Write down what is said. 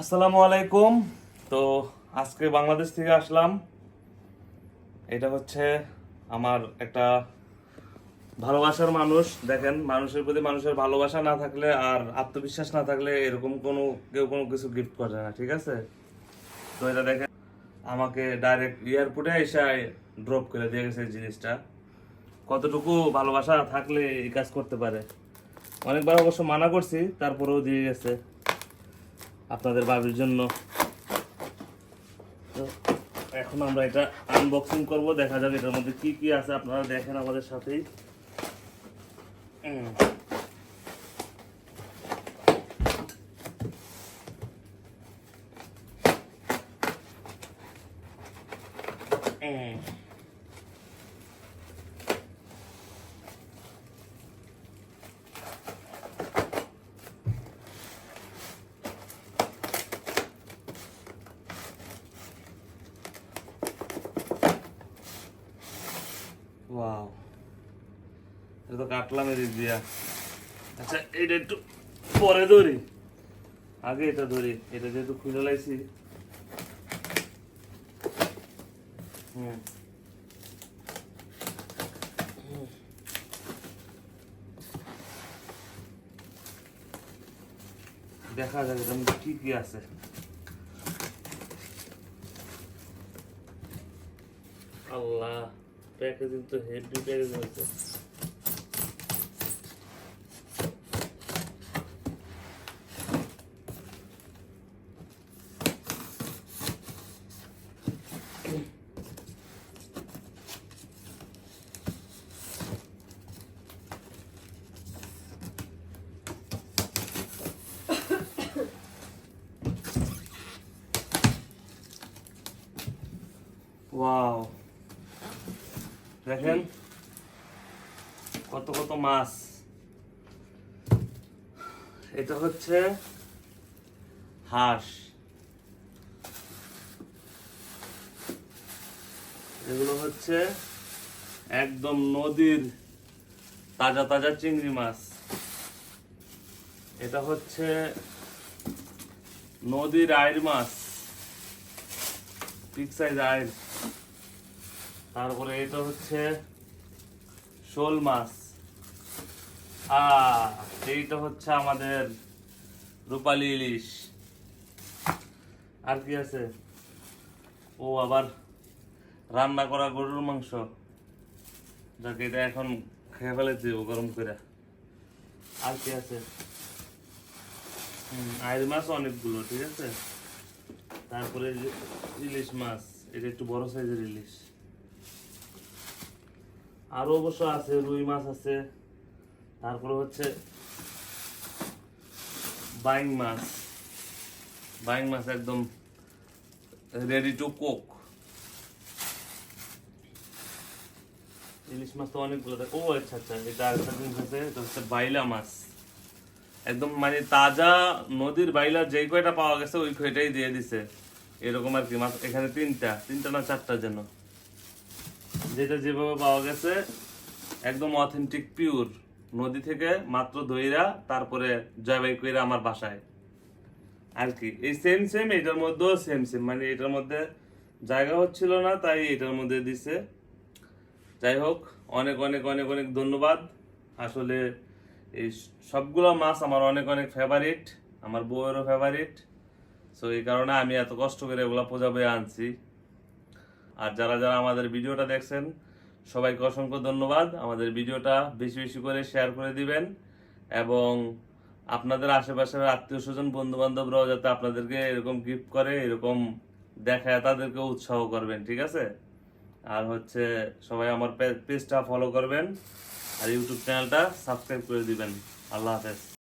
আসসালামু আলাইকুম। তো আজকে বাংলাদেশ থেকে আসলাম। এটা হচ্ছে আমার একটা ভালোবাসার মানুষ। দেখেন, মানুষের প্রতি মানুষের ভালোবাসা না থাকলে আর আত্মবিশ্বাস না থাকলে এরকম কোনো, কেউ কোনো কিছু গিফট করে না, ঠিক আছে? তো এটা দেখেন, আমাকে ডাইরেক্ট এয়ারপোর্টে এসে ড্রপ করে দিয়ে গেছে এই জিনিসটা। কতটুকু ভালোবাসা থাকলে এই কাজ করতে পারে? অনেকবার অবশ্য মানা করছি, তারপরেও দিয়ে গেছে। আপনাদের বাবির জন্য তো এখন আমরা এটা আনবক্সিং করব, দেখা যাবে এটার মধ্যে কি কি আছে, আপনারা দেখেন আমাদের সাথেই উম। ওয়াও এটা তো কাটলাম এদিক দিয়া। আচ্ছা এটা একটু পরে ধরি। আগে এটা ধরি। এটা যেহেতু খুলে লাইছি। হুম। দেখা যাবে মধ্যে কি কি আছে। আল্লাহ। প্যাকেজিং তো হেভি প্যাকেজিং আছে। ওয়াও দেখেন কত কত মাছ। এটা হচ্ছে হাঁস। এগুলো হচ্ছে একদম নদীর তাজা তাজা চিংড়ি মাছ। এটা হচ্ছে নদীর আইর মাছ। বিগ সাইজ আইর তারপরে এটা হচ্ছে শোল মাছ। আহ, এইটা হচ্ছে আমাদের রূপালি ইলিশ। আর কি আছে? ও, আবার রান্না করা গরুর মাংস। যাকে, এটা এখন খেয়ে ফেলেছি ও গরম করে। আর কি আছে? আইর মাছ অনেকগুলো, ঠিক আছে? তারপরে ইলিশ মাছ, এটা একটু বড় সাইজের ইলিশ। আরও অবশ্য আছে, রুই মাছ আছে। তারপরে হচ্ছে বাইং মাছ। বাইং মাছ একদম রেডি টু কুক ইলিশ মাছ তো অনেকগুলো। ও আচ্ছা আচ্ছা এটা আরেকটা জিনিস আছে, এটা হচ্ছে বাইলা মাছ। একদম মানে তাজা নদীর বাইলা যেই কয়টা পাওয়া গেছে, ওই কয়টাই দিয়ে দিছে। এরকম আর কি মাছ, এখানে তিনটা তিনটা না চারটা যেন। যেটা যেভাবে পাওয়া গেছে, একদম অথেন্টিক পিওর নদী থেকে মাত্র দইরা তারপরে জয়বাই কইরা আমার বাসায়। আর কি, এই সেম সেম এটার মধ্যেও সেম সেম মানে এটার মধ্যে জায়গা হচ্ছিল না, তাই এটার মধ্যে দিছে। যাই হোক, অনেক অনেক অনেক অনেক ধন্যবাদ। আসলে এই সবগুলো মাছ আমার অনেক অনেক ফেভারিট আমার বউয়েরও ফেভারিট সো এই কারণে আমি এত কষ্ট করে এগুলো পূজা বয়ে আনছি। আর যারা যারা আমাদের ভিডিওটা দেখছেন, সবাইকে অসংখ্য ধন্যবাদ। আমাদের ভিডিওটা বেশি বেশি করে শেয়ার করে দিবেন এবং আপনাদের আশেপাশের আত্মীয় স্বজন বন্ধু বান্ধবরাও যাতে আপনাদেরকে এরকম গিফট করে, এরকম দেখায় তাদেরকে উৎসাহ করবেন, ঠিক আছে? আর হচ্ছে সবাই আমার পেজটা ফলো করবেন আর ইউটিউব চ্যানেলটা সাবস্ক্রাইব করে দিবেন। আল্লাহ হাফেজ।